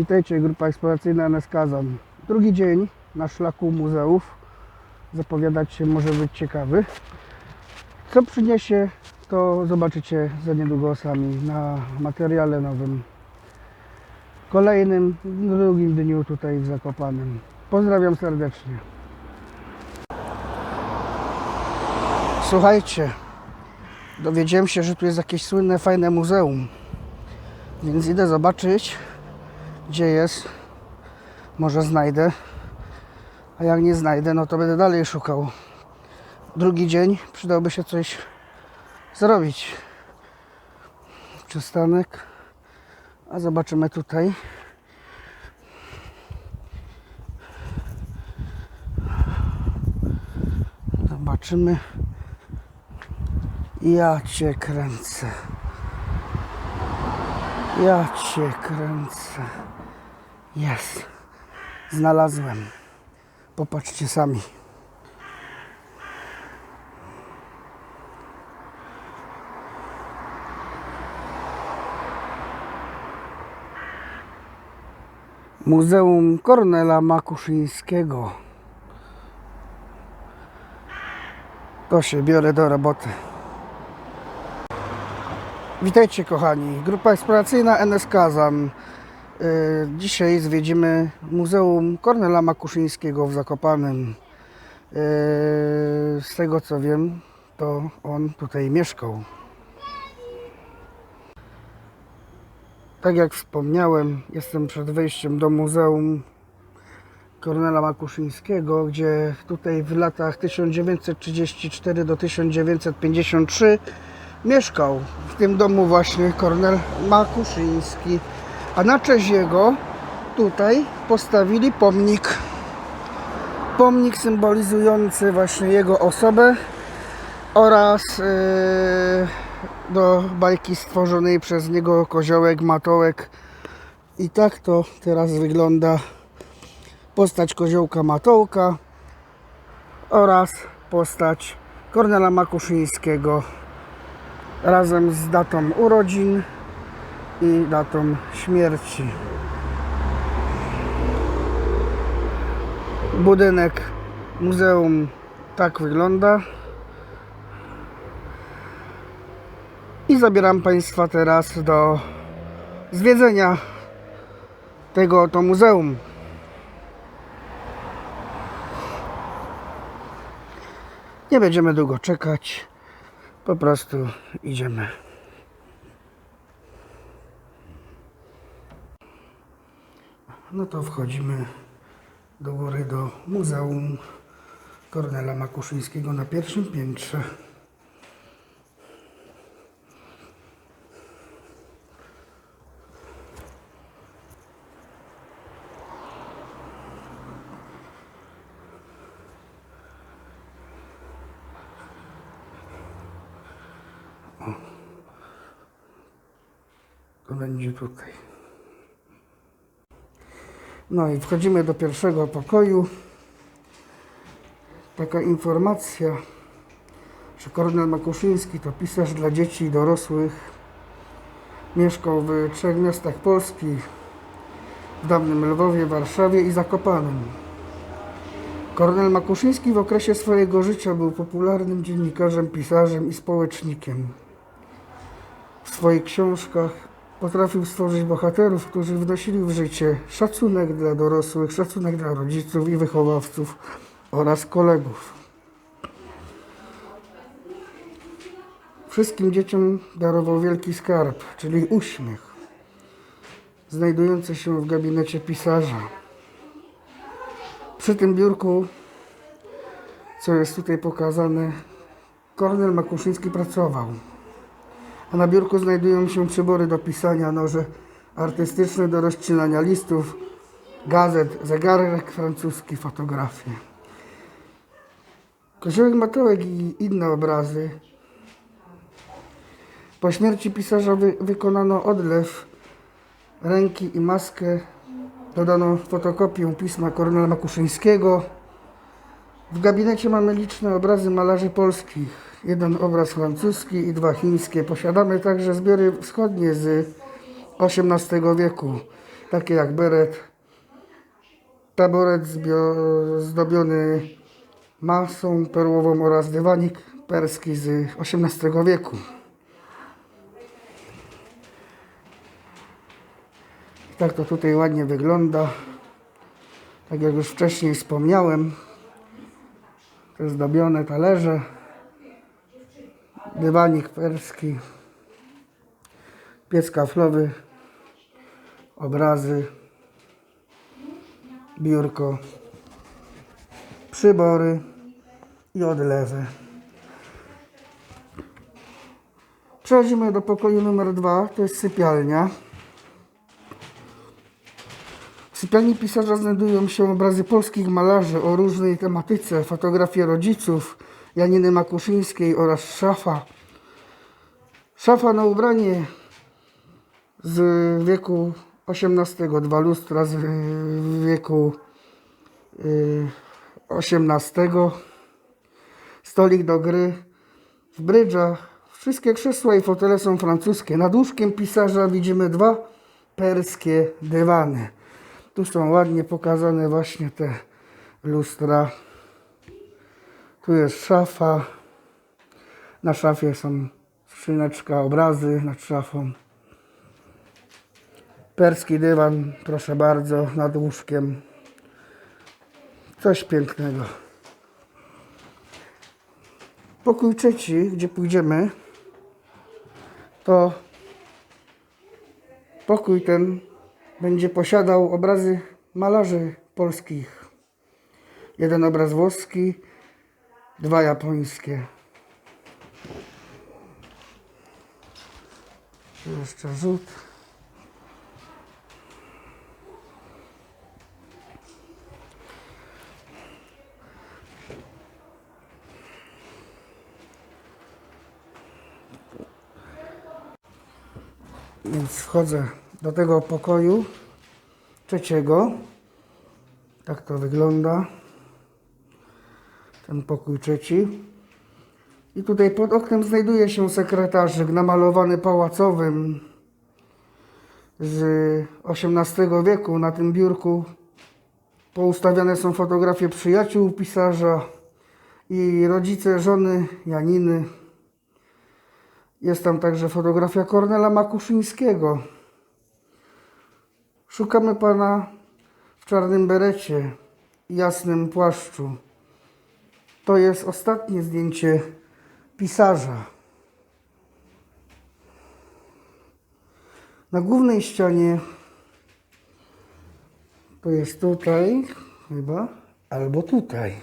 Witajcie, grupa eksploracyjna NSK Kazan. Drugi dzień na szlaku muzeów. Zapowiadać się może być ciekawy. Co przyniesie, to zobaczycie za niedługo sami na materiale nowym. Kolejnym, drugim dniu tutaj w Zakopanem. Pozdrawiam serdecznie. Słuchajcie, dowiedziałem się, że tu jest jakieś słynne, fajne muzeum. Więc idę zobaczyć, gdzie jest. Może znajdę. A jak nie znajdę, no to będę dalej szukał. Drugi dzień przydałby się coś zrobić. Przystanek. A zobaczymy tutaj. Zobaczymy. Ja cię kręcę. Ja cię kręcę. Jest. Znalazłem. Popatrzcie sami. Muzeum Kornela Makuszyńskiego. To się biorę do roboty. Witajcie kochani, grupa eksploracyjna NSK Kazan. Yy, Dzisiaj zwiedzimy Muzeum Kornela Makuszyńskiego w Zakopanem. Yy, Z tego co wiem, to on tutaj mieszkał. Tak jak wspomniałem, jestem przed wejściem do Muzeum Kornela Makuszyńskiego, gdzie tutaj w latach 1934 do 1953 mieszkał w tym domu właśnie Kornel Makuszyński. A na cześć jego tutaj postawili pomnik. Pomnik symbolizujący właśnie jego osobę oraz yy, do bajki stworzonej przez niego koziołek, matołek. I tak to teraz wygląda postać koziołka Matołka oraz postać Kornela Makuszyńskiego razem z datą urodzin i datą śmierci. Budynek muzeum tak wygląda. I zabieram Państwa teraz do zwiedzenia tego to muzeum. Nie będziemy długo czekać. Po prostu idziemy. No to wchodzimy do góry do Muzeum Kornela Makuszyńskiego na pierwszym piętrze. To będzie tutaj. No i wchodzimy do pierwszego pokoju. Taka informacja, że Kornel Makuszyński to pisarz dla dzieci i dorosłych. Mieszkał w trzech miastach Polski. W dawnym Lwowie, Warszawie i Zakopanem. Kornel Makuszyński w okresie swojego życia był popularnym dziennikarzem, pisarzem i społecznikiem. W swoich książkach potrafił stworzyć bohaterów, którzy wnosili w życie szacunek dla dorosłych, szacunek dla rodziców i wychowawców oraz kolegów. Wszystkim dzieciom darował wielki skarb, czyli uśmiech, znajdujący się w gabinecie pisarza. Przy tym biurku, co jest tutaj pokazane, Kornel Makuszyński pracował a na biurku znajdują się przybory do pisania, noże artystyczne do rozcinania listów, gazet, zegarek francuski, fotografie. Koziołek Matołek i inne obrazy. Po śmierci pisarza wy, wykonano odlew ręki i maskę. Dodano fotokopię pisma Kornela Makuszyńskiego. W gabinecie mamy liczne obrazy malarzy polskich. Jeden obraz francuski i dwa chińskie. Posiadamy także zbiory wschodnie z XVIII wieku. takie jak beret, taboret zdobiony masą perłową oraz dywanik perski z XVIII wieku. I tak to tutaj ładnie wygląda. Tak jak już wcześniej wspomniałem, te zdobione talerze, dywanik perski, piec kaflowy, obrazy, biurko, przybory i odlewy. Przechodzimy do pokoju numer dwa, to jest sypialnia. W sypialni pisarza znajdują się obrazy polskich malarzy o różnej tematyce, fotografie rodziców Janiny Makuszyńskiej oraz szafa. Szafa na ubranie z wieku XVIII, dwa lustra z wieku y, XVIII, stolik do gry w. Wszystkie krzesła i fotele są francuskie. Nad łóżkiem pisarza widzimy dwa perskie dywany. Tu są ładnie pokazane właśnie te lustra. Tu jest szafa. Na szafie są skrzyneczka, obrazy nad szafą. Perski dywan, proszę bardzo, nad łóżkiem. Coś pięknego. Pokój trzeci, gdzie pójdziemy, to pokój ten będzie posiadał obrazy malarzy polskich. Jeden obraz włoski, dwa japońskie. Jeszcze rzut. Więc wchodzę do tego pokoju trzeciego. Tak to wygląda. Ten pokój trzeci. I tutaj pod oknem znajduje się sekretarzyk namalowany pałacowym z XVIII wieku. Na tym biurku poustawiane są fotografie przyjaciół pisarza i rodzice żony Janiny. Jest tam także fotografia Kornela Makuszyńskiego. Szukamy pana w czarnym berecie i jasnym płaszczu. To jest ostatnie zdjęcie pisarza. Na głównej ścianie to jest tutaj chyba, albo tutaj.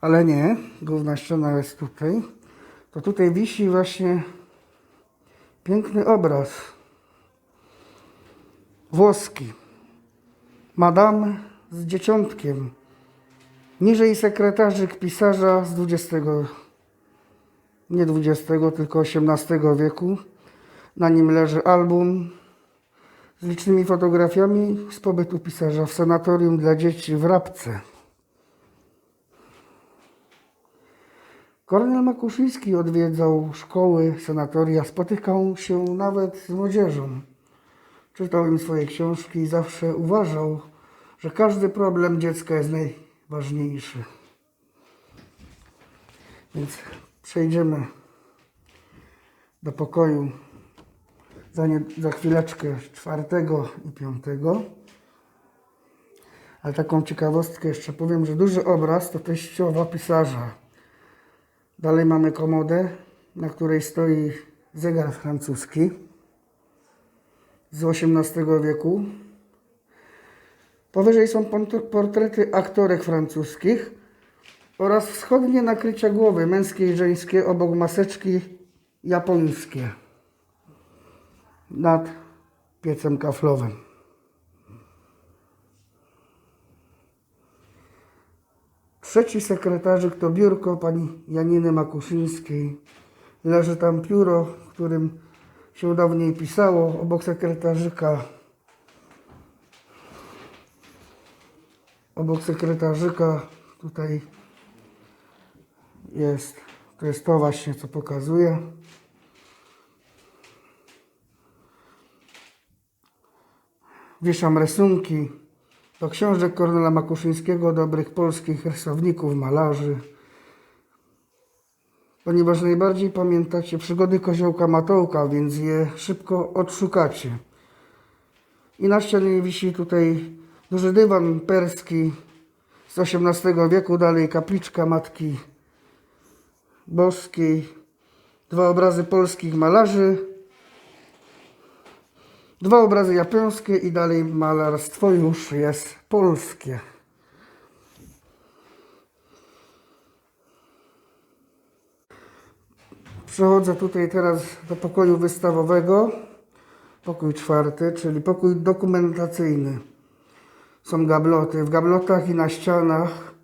Ale nie, główna ściana jest tutaj. To tutaj wisi właśnie piękny obraz włoski. Madame z dzieciątkiem. Niżej sekretarzyk pisarza z XX, nie XX, tylko XVIII wieku. Na nim leży album z licznymi fotografiami z pobytu pisarza w sanatorium dla dzieci w Rabce. Kornel Makuszyński odwiedzał szkoły, sanatoria, spotykał się nawet z młodzieżą. Czytał im swoje książki i zawsze uważał, że każdy problem dziecka jest najważniejszy. Więc przejdziemy do pokoju za, nie, za chwileczkę czwartego i piątego. Ale taką ciekawostkę jeszcze powiem, że duży obraz to teściowa pisarza. Dalej mamy komodę, na której stoi zegar francuski z XVIII wieku. Powyżej są portrety aktorek francuskich oraz wschodnie nakrycia głowy męskie i żeńskie obok maseczki japońskie nad piecem kaflowym. Trzeci sekretarzyk to biurko pani Janiny Makuszyńskiej. Leży tam pióro, którym się dawniej pisało, obok sekretarzyka obok sekretarzyka tutaj jest, to jest to właśnie co pokazuje. Wieszam rysunki do książek Kornela Makuszyńskiego, dobrych polskich rysowników, malarzy. Ponieważ najbardziej pamiętacie przygody Koziołka Matołka, więc je szybko odszukacie. I na ścianie wisi tutaj duży dywan perski z XVIII wieku, dalej kapliczka Matki Boskiej, dwa obrazy polskich malarzy, dwa obrazy japońskie i dalej malarstwo już jest polskie. Przechodzę tutaj teraz do pokoju wystawowego, pokój czwarty, czyli pokój dokumentacyjny. Są gabloty. W gablotach i na ścianach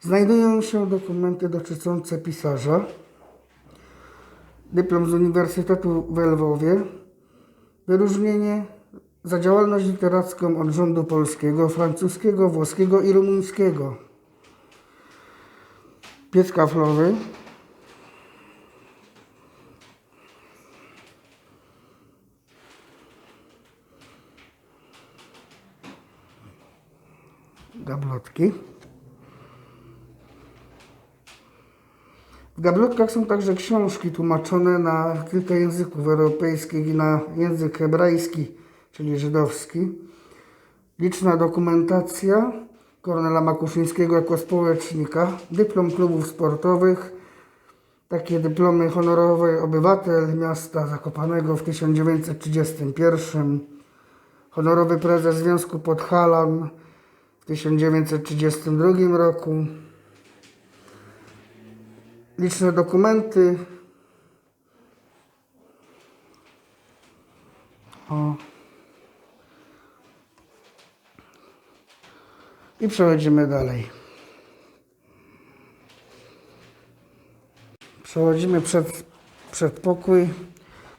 znajdują się dokumenty dotyczące pisarza. Dyplom z Uniwersytetu w Lwowie. Wyróżnienie za działalność literacką od rządu polskiego, francuskiego, włoskiego i rumuńskiego. Piec kaflowy. Gablotki. W gablotkach są także książki tłumaczone na kilka języków europejskich i na język hebrajski, czyli żydowski. Liczna dokumentacja Kornela Makuszyńskiego jako społecznika, dyplom klubów sportowych, takie dyplomy honorowe obywatel miasta Zakopanego w 1931, honorowy prezes Związku Podhalan 1932 roku. Liczne dokumenty. O. I przechodzimy dalej. Przechodzimy przed, przedpokój.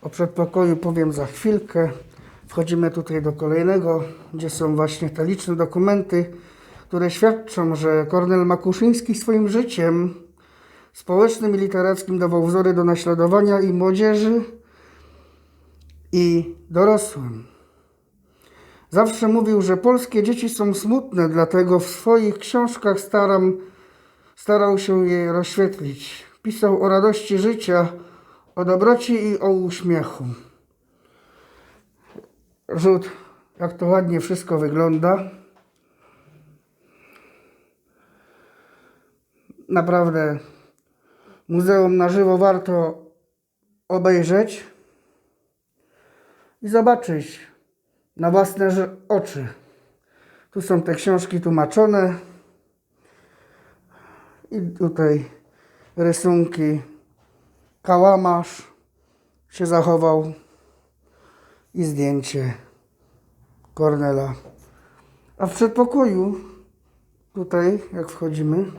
O przedpokoju powiem za chwilkę. Wchodzimy tutaj do kolejnego, gdzie są właśnie te liczne dokumenty, które świadczą, że Kornel Makuszyński swoim życiem społecznym i literackim dawał wzory do naśladowania i młodzieży, i dorosłym. Zawsze mówił, że polskie dzieci są smutne, dlatego w swoich książkach staram, starał się je rozświetlić. Pisał o radości życia, o dobroci i o uśmiechu. Rzut, jak to ładnie wszystko wygląda. Naprawdę muzeum na żywo warto obejrzeć i zobaczyć na własne oczy. Tu są te książki tłumaczone i tutaj rysunki. Kałamarz się zachował i zdjęcie Kornela. A w przedpokoju, tutaj jak wchodzimy,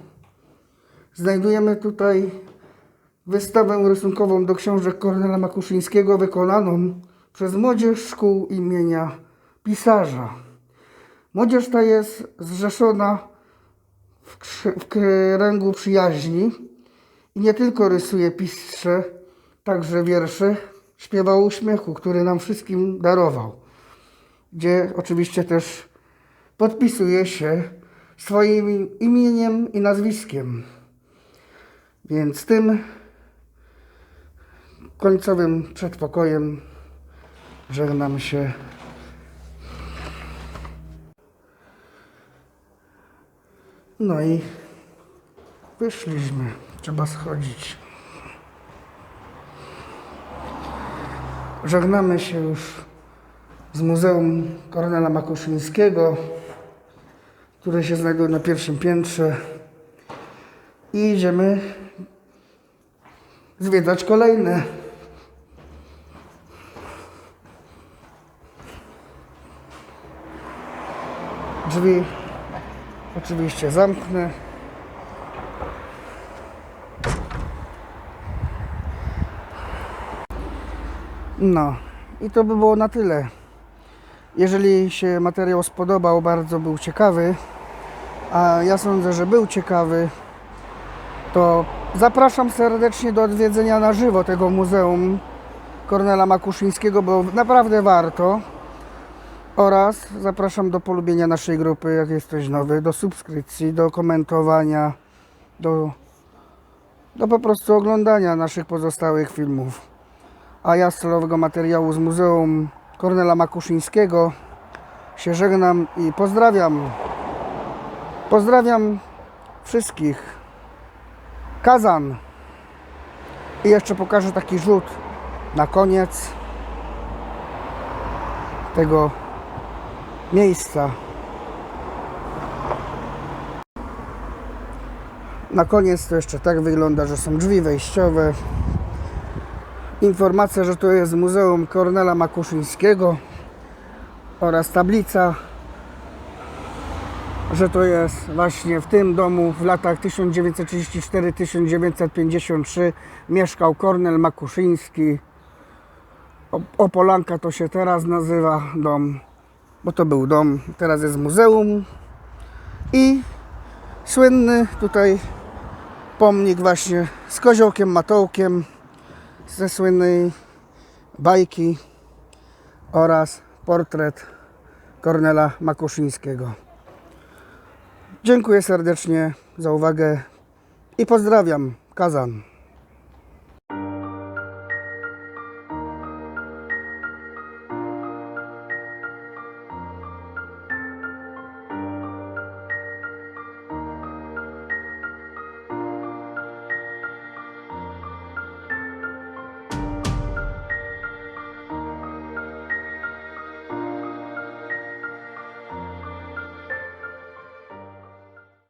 znajdujemy tutaj wystawę rysunkową do książek Kornela Makuszyńskiego wykonaną przez młodzież szkół imienia pisarza. Młodzież ta jest zrzeszona w, w kręgu przyjaźni i nie tylko rysuje, pisze, także wiersze, śpiewa o uśmiechu, który nam wszystkim darował. Gdzie oczywiście też podpisuje się swoim imieniem i nazwiskiem. Więc tym końcowym przedpokojem żegnam się. No i wyszliśmy. Trzeba schodzić. Żegnamy się już z Muzeum Kornela Makuszyńskiego, które się znajduje na pierwszym piętrze. I idziemy zwiedzać kolejne. Drzwi oczywiście zamknę. No i to by było na tyle. Jeżeli się materiał spodobał, bardzo był ciekawy, a ja sądzę, że był ciekawy, to zapraszam serdecznie do odwiedzenia na żywo tego muzeum Kornela Makuszyńskiego, bo naprawdę warto. Oraz zapraszam do polubienia naszej grupy, jak jesteś nowy, do subskrypcji, do komentowania, do, do po prostu oglądania naszych pozostałych filmów. A ja z celowego materiału z Muzeum Kornela Makuszyńskiego się żegnam i pozdrawiam. Pozdrawiam wszystkich. Kazan. I jeszcze pokażę taki rzut na koniec tego miejsca. Na koniec to jeszcze tak wygląda, że są drzwi wejściowe. Informacja, że to jest Muzeum Kornela Makuszyńskiego oraz tablica, że to jest właśnie w tym domu w latach 1934-1953 mieszkał Kornel Makuszyński. Opolanka to się teraz nazywa dom, bo to był dom, teraz jest muzeum i słynny tutaj pomnik właśnie z koziołkiem Matołkiem ze słynnej bajki oraz portret Kornela Makuszyńskiego. Dziękuję serdecznie za uwagę i pozdrawiam Kazan.